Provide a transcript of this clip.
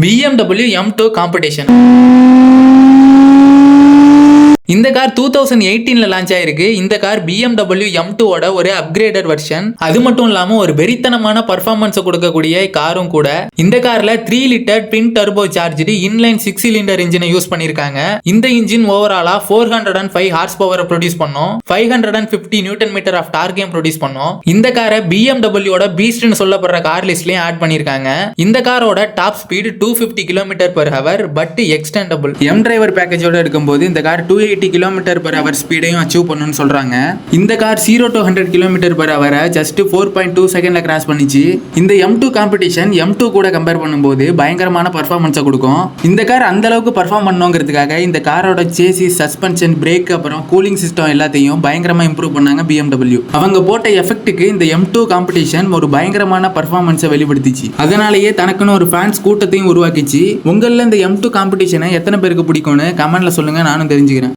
BMW M2 competition இந்த car two thousand எயிட்டீன்ல launch ஆயிருக்கு. இந்த கார் பிஎம்டபிள்யூ எம் டூவோட ஒரு அப்கிரேடட் வெர்ஷன் அது மட்டும் இல்லாம ஒரு வெறித்தனமான பர்ஃபார்மன்ஸ் கொடுக்கக்கூடிய காரும் கூட. இந்த கார்ல three litre twin turbo charged inline six cylinder இன்ஜினை யூஸ் பண்ணிருக்காங்க. இந்த இன்ஜின் ஓவராலா four hundred and five horse பவரை ப்ரொடியூஸ் பண்ணும். Five hundred and fifty newton metre of டார்கையும் produce பண்ணும். இந்த காரை பிஎம்டபிள்யூட பீஸ்ட்னு சொல்லப்படுற கார் லிஸ்ட்லயும் ஆட் பண்ணிருக்காங்க. இந்த காரோட top speed two fifty kilometre per hour but extendable M driver பேக்கேஜோட இருக்கும்போது இந்த car two eight eighty kilometre per hour ஸ்பீடையும் achieve பண்ணணும்னு சொல்கிறாங்க இந்த car zero to hundred kilometre per அவரை ஜஸ்ட் ஃபோர் பாயிண்ட் டூ செகண்டில் கிராஸ் பண்ணிச்சு. இந்த M two competition M two கூட கம்பேர் பண்ணும்போது பயங்கரமான பர்ஃபார்மன்ஸை கொடுக்கும். இந்த கார் அந்த அளவுக்கு பர்ஃபார்ம் பண்ணுங்கிறதுக்காக இந்த காரோட சேசி சஸ்பென்ஷன் பிரேக் அப்புறம் கூலிங் சிஸ்டம் எல்லாத்தையும் பயங்கரமாக இம்ப்ரூவ் பண்ணாங்க பிஎம்டபிள்யூ அவங்க போட்ட எஃபெக்ட்டுக்கு இந்த எம் டூ காம்படிஷன் ஒரு பயங்கரமான பர்ஃபார்மன்ஸை வெளிப்படுத்திச்சு. அதனாலேயே தனக்குன்னு ஒரு ஃபேன்ஸ் கூட்டத்தையும் உருவாக்கிச்சு. உங்களில் இந்த எம் டூ காம்படிஷனை எத்தனை பேருக்கு பிடிக்கும்னு கமெண்ட்ல சொல்லுங்க நானும் தெரிஞ்சுக்கிறேன்.